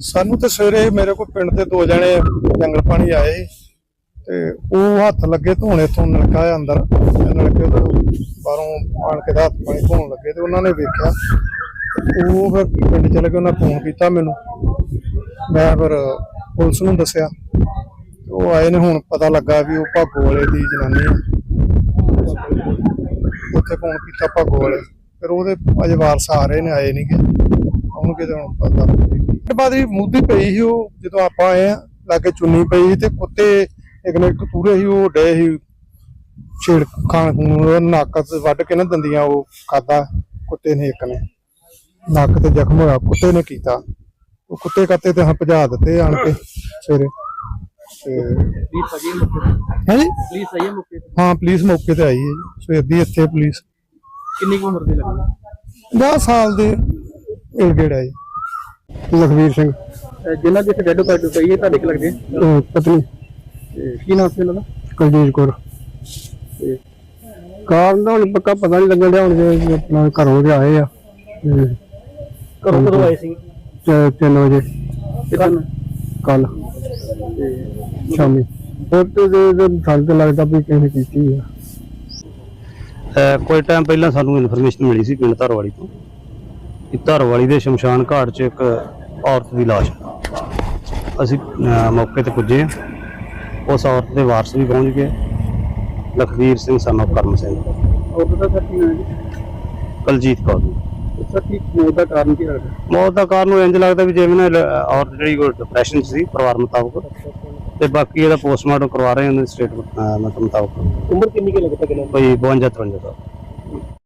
ਸਾਨੂੰ ਤੇ ਸਵੇਰੇ ਮੇਰੇ ਕੋਲ ਪਿੰਡ ਦੇ ਦੋ ਜਣੇ ਜੰਗਲ ਪਾਣੀ ਆਏ ਤੇ ਉਹ ਹੱਥ ਲੱਗੇ ਧੋਣੇ ਤੋਂ ਨਲਕਾ ਆ ਅੰਦਰ ਨਲਕੇ ਤੋਂ ਬਾਹਰੋਂ ਆਣ ਕੇ ਤਾਂ ਹੱਥ ਪਾਣੀ ਧੋਣ ਲੱਗੇ ਤੇ ਉਹਨਾਂ ਨੇ ਵੇਖਿਆ। ਉਹ ਫਿਰ ਪਿੰਡ ਚਲੇ ਗਏ, ਉਹਨਾਂ ਫੋਨ ਕੀਤਾ ਮੈਨੂੰ। ਮੈਂ ਫਿਰ ਪੁਲਿਸ ਨੂੰ ਦੱਸਿਆ। ਤੇ ਉਹ ਆਏ ਨੇ, ਹੁਣ ਪਤਾ ਲੱਗਾ ਵੀ ਉਹ ਭਾਗੋ ਵਾਲੇ ਦੀ ਜਨਾਨੀ ਆ। ਉੱਥੇ ਫੋਨ ਕੀਤਾ ਭਾਗੋ ਵਾਲੇ। ਫਿਰ ਉਹਦੇ ਅਜੇ ਵਾਰਸ ਆ ਰਹੇ ਨੇ, ਆਏ ਨਹੀਂਗੇ ਉਹਨੂੰ ਕਿਤੇ ਹੁਣ ਪਤਾ ਹੀ ਮੁੱਦੀ ਪਈ ਸੀ ਉਹ ਜਦੋਂ ਆਪਾਂ ਆਏ ਆ ਲਾਗੇ ਚੁੰਨੀ ਪਈ ਤੇ ਕੁੱਤੇ ਇੱਕ ਨੇ ਇੱਕ ਤੂਰੇ ਸੀ ਉਹ ਡੇ ਸੀ ਛੇੜ ਖਾਣ ਨੂੰ ਨੱਕ ਤੇ ਵੱਢ ਕੇ ਨਾ ਦੰਦੀਆਂ ਉਹ ਖਾਦਾ ਕੁੱਤੇ ਨੇ ਇੱਕ ਨੇ। ਨੱਕ ਤੇ ਜ਼ਖਮ ਹੋਇਆ ਕੁੱਤੇ ਨੇ ਕੀਤਾ। ਉਹ ਕੁੱਤੇ ਕੱਤੇ ਤੇ ਹਾਂ ਭਜਾ ਦਿੱਤੇ ਆਣ ਕੇ ਸਵੇਰੇ। ਤੇ ਪੁਲਿਸ ਮੌਕੇ ਤੇ? ਹਾਂਜੀ? ਪੁਲਿਸ ਆਈ ਹੈ ਮੌਕੇ ਤੇ? ਹਾਂ ਪੁਲਿਸ ਮੌਕੇ ਤੇ ਆਈ ਹੈ ਜੀ ਸਵੇਰ ਦੀ ਇੱਥੇ ਪੁਲਿਸ। ਕਿੰਨੀ ਕੁ ਉਮਰ ਦੀ ਲੱਗੀ 10 ਸਾਲ ਦੇ। ਇਲਗੇੜ ਹੈ ਜੀ? ਲਖਵੀਰ ਸਿੰਘ। ਅਹ ਜਿਨ੍ਹਾਂ ਦੀ ਡੈਡ ਬਾਡੀ ਪਈ ਹੈ ਤੁਹਾਡੇ ਕਿ ਲੱਗਦੇ ਅਹ ਪਤਨੀ। ਤੇ ਕੀ ਨਾਮ ਸੀ ਉਹਨਾਂ ਦਾ? ਕੁਲਜੀਤ ਕੌਰ। ਤੇ ਕਾਰਨ ਦਾ ਹੁਣ ਪੱਕਾ ਪਤਾ ਨਹੀਂ ਲੱਗਣ ਡਿਆ ਹੁਣ ਜੇ ਆਪਣਾ ਘਰੋਂ ਦੇ ਆਏ ਆ। ਤੇ ਘਰੋਂ ਕਦੋਂ ਆਏ ਸੀ? ਚ- ਤਿੰਨ ਵਜੇ। ਕਿਦਾਂ ਕੱਲ ਤੇ ਸ਼ਾਮੀ। ਉਹ ਤੇ ਦੇ- ਦੇ ਸਾਨੂੰ ਤਾਂ ਲੱਗਦਾ ਵੀ ਕਿਸੇ ਨੇ ਕੀਤੀ ਆ। ਕੋਈ ਟਾਈਮ ਪਹਿਲਾਂ ਸਾਨੂੰ ਇਨਫੋਰਮੇਸ਼ਨ ਮਿਲੀ ਸੀ ਪਿੰਡ ਧਰਵਾਲੀ ਤੋਂ। ਧਰਵਾਲੀ ਦੇ ਸ਼ਮਸ਼ਾਨ ਘਾਟ 'ਚ ਇੱਕ ਔਰਤ ਦੀ ਲਾਸ਼। ਹੈ। ਅਸੀਂ ਮੌਕੇ ਤੇ ਪੁੱਜੇ। ਉਸ ਔਰਤ ਦੇ ਵਾਰਸ ਵੀ ਪਹੁੰਚ ਗਏ। Lakhvir Singh son of Karam Singh. ਔਰਤ ਦਾ ਸਰ ਕੀ ਨਾਮ ਹੈ ਕਲਜੀਤ ਕੌਰ। ਸਰ ਕੀ ਮੌਤ ਦਾ ਕਾਰਨ ਕੀ ਲੱਗਦਾ? ਮੌਤ ਦਾ ਕਾਰਨ ਉਹ ਇੰਜ ਲੱਗਦਾ ਵੀ ਜਿਵੇਂ ਨਾ ਔਰਤ ਜਿਹੜੀ ਕੋਈ ਡਿਪਰੈਸ਼ਨ ਸੀ ਪਰਿਵਾਰ ਮੁਤਾਬਕ। ਤੇ ਬਾਕੀ ਇਹਦਾ ਪੋਸਟਮਾਰਟਮ ਕਰਵਾ ਰਹੇ ਹਾਂ ਸਟੇਟਮੈਂਟ ਮੁਤਾਬਕ। ਉਮਰ ਕਿੰਨੀ ਕੁ ਲੱਗਦਾ ਕਿਨਾਂ ਕੋਈ 52 53 ਦਾ